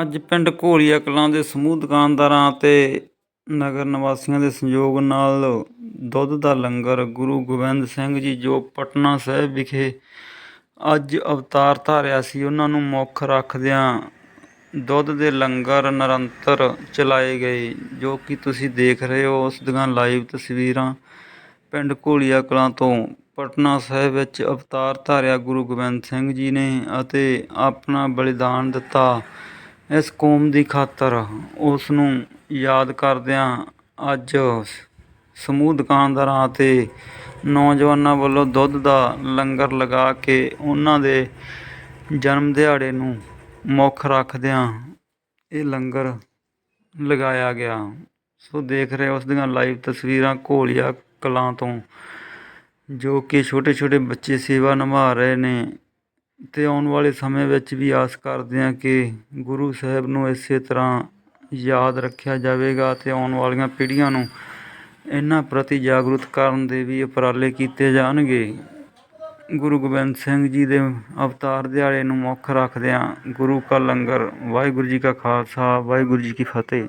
ਅੱਜ ਪਿੰਡ ਘੋਲੀਆ ਕਲਾਂ ਦੇ ਸਮੂਹ ਦੁਕਾਨਦਾਰਾਂ ਅਤੇ ਨਗਰ ਨਿਵਾਸੀਆਂ ਦੇ ਸੰਯੋਗ ਨਾਲ ਦੁੱਧ ਦਾ ਲੰਗਰ ਗੁਰੂ ਗੋਬਿੰਦ ਸਿੰਘ ਜੀ, ਜੋ ਪਟਨਾ ਸਾਹਿਬ ਵਿਖੇ ਅੱਜ ਅਵਤਾਰ ਧਾਰਿਆ ਸੀ, ਉਹਨਾਂ ਨੂੰ ਮੁੱਖ ਰੱਖਦਿਆਂ ਦੁੱਧ ਦੇ ਲੰਗਰ ਨਿਰੰਤਰ ਚਲਾਏ ਗਏ, ਜੋ ਕਿ ਤੁਸੀਂ ਦੇਖ ਰਹੇ ਹੋ ਉਸ ਦੀਆਂ ਲਾਈਵ ਤਸਵੀਰਾਂ। ਪਿੰਡ ਘੋਲੀਆ ਕਲਾਂ ਤੋਂ ਪਟਨਾ ਸਾਹਿਬ ਵਿੱਚ ਅਵਤਾਰ ਧਾਰਿਆ ਗੁਰੂ ਗੋਬਿੰਦ ਸਿੰਘ ਜੀ ਨੇ ਅਤੇ ਆਪਣਾ ਬਲੀਦਾਨ ਦਿੱਤਾ। ਇਸ ਕੌਮ ਦੀ ਖਾਤਰ ਉਸ ਨੂੰ ਯਾਦ ਕਰਦਿਆਂ ਅੱਜ ਸਮੂਹ ਦੁਕਾਨਦਾਰਾਂ ਅਤੇ ਨੌਜਵਾਨਾਂ ਵੱਲੋਂ ਦੁੱਧ ਦਾ ਲੰਗਰ ਲਗਾ ਕੇ ਉਹਨਾਂ ਦੇ ਜਨਮ ਦਿਹਾੜੇ ਨੂੰ ਮੁੱਖ ਰੱਖਦਿਆਂ ਇਹ ਲੰਗਰ ਲਗਾਇਆ ਗਿਆ। ਸੋ ਦੇਖ ਰਹੇ ਉਸ ਦੀਆਂ ਲਾਈਵ ਤਸਵੀਰਾਂ ਘੋਲੀਆ ਕਲਾਂ ਤੋਂ, ਜੋ ਕਿ ਛੋਟੇ ਛੋਟੇ ਬੱਚੇ ਸੇਵਾ ਨਿਭਾ ਰਹੇ ਨੇ। ਤੇ ਆਉਣ ਵਾਲੇ ਸਮੇਂ ਵਿੱਚ ਵੀ ਆਸ ਕਰਦੇ ਹਾਂ ਕਿ ਗੁਰੂ ਸਾਹਿਬ ਨੂੰ ਇਸੇ ਤਰ੍ਹਾਂ ਯਾਦ ਰੱਖਿਆ ਜਾਵੇਗਾ ਅਤੇ ਆਉਣ ਵਾਲੀਆਂ ਪੀੜ੍ਹੀਆਂ ਨੂੰ ਇਹਨਾਂ ਪ੍ਰਤੀ ਜਾਗਰੂਕ ਕਰਨ ਦੇ ਵੀ ਉਪਰਾਲੇ ਕੀਤੇ ਜਾਣਗੇ। ਗੁਰੂ ਗੋਬਿੰਦ ਸਿੰਘ ਜੀ ਦੇ ਅਵਤਾਰ ਦਿਹਾੜੇ ਨੂੰ ਮੁੱਖ ਰੱਖਦਿਆਂ ਗੁਰੂ ਕਾ ਲੰਗਰ, ਵਾਹਿਗੁਰੂ ਜੀ ਕਾ ਖਾਲਸਾ, ਵਾਹਿਗੁਰੂ ਜੀ ਕੀ ਫਤਿਹ।